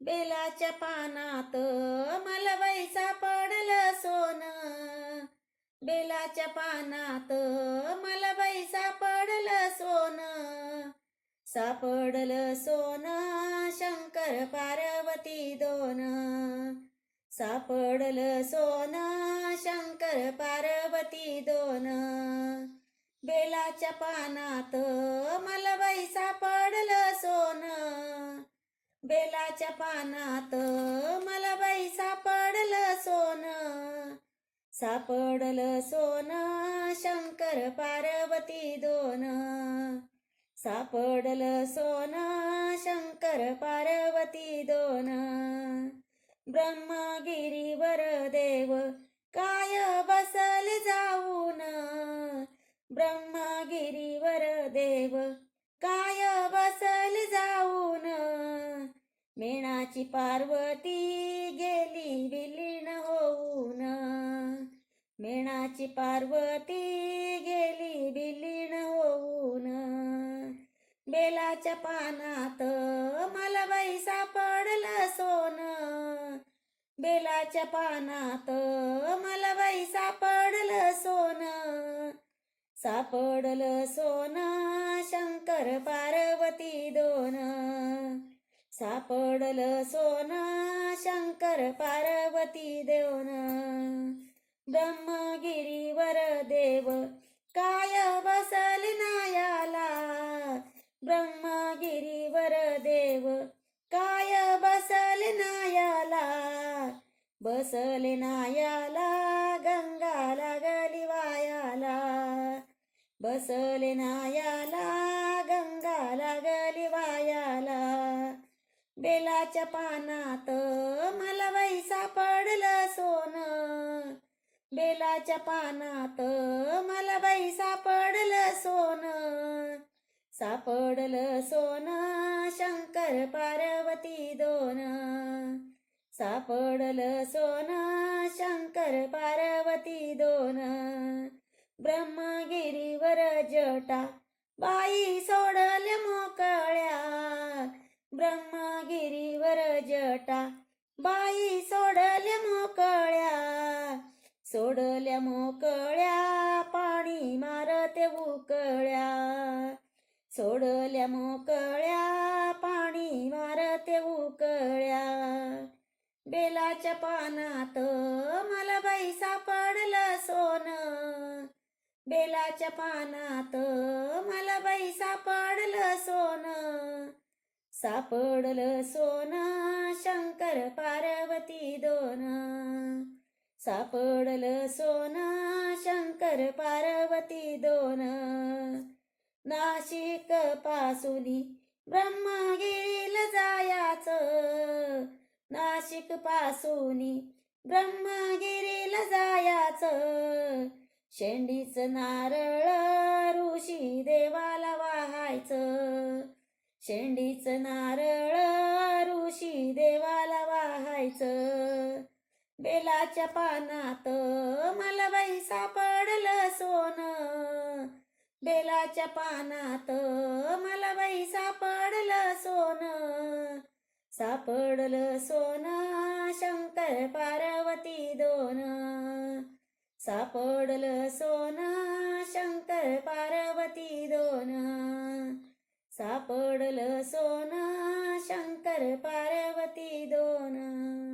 बेलाच्या पानात मला पडल सोन. बेलाच्या पानात मला पडल सोन. सापडलं सोन शंकर पार्वती दोन. सापडलं सोन शंकर पार्वती दोन. बेलाच्या पानात मला पडल सोन. बेलाच्या पानात मला बाई सापडलं सोन. सापडलं सोन शंकर पार्वती दोन. सापडलं सोन शंकर पार्वती दोन. ब्रह्मगिरीवर देव काय बसल जाऊन. ब्रह्मगिरीवर देव मेणाची पार्वती गेली विलीन होऊन. मेणाची पार्वती गेली विलीन होऊन. बेलाच्या पानात मला बाई सापडलं सोन. बेलाच्या पानात मला बाई सापडलं सोन. सापडलं सोन शंकर पार्वती दोन. सापडलं सोना शंकर पार्वती देवना. ब्रह्मगिरीवर देव काय बसल नायाला ब्रह्मगिरीवर देव काय बसल नायाला बसले नायाला गंगा लागली वायाला. बसले नायाला गंगा लागली बेलाच्या पानात मला बाई सापडलं सोन. बेलाच्या पानात मला बाई सापडलं सोन. सापडलं सोन शंकर पार्वती दोन. सापडलं सोन शंकर पार्वती दोन. ब्रह्मगिरीवर जटा बाई सोडल्या मोकळ्या. ब्रह्मगिरीवर जटा. बाई सोडल्या मोकळ्या सोडल्या मोकळ्या पाणी मारते उकळ्या. सोडल्या मोकळ्या पाणी मारते उकळ्या. बेलाच्या पानात मला बाई सापडलं सोन. बेलाच्या पानात मला बाई सापडलं सोनं. सापडलं सोना शंकर पार्वती दोन. सापडलं सोना शंकर पार्वती दोन. नाशिक पासुनी ब्रह्मगिरीला जायाचं. नाशिक पासुनी ब्रह्मगिरीला जायाचं. शेंडीचं नारळ ऋषी देवाला वाहायचं. शेंडीचं नारळ ऋषी देवाला वाहायचं. बेलाच्या पानात मला बाई सापडलं सोन. बेलाच्या पानात मला बाई सापडलं सोन. सापडलं सोन शंकर पार्वती दोन. सापडलं सोन शंकर पार्वती दोन. सापडलं सोना शंकर पार्वती दोन.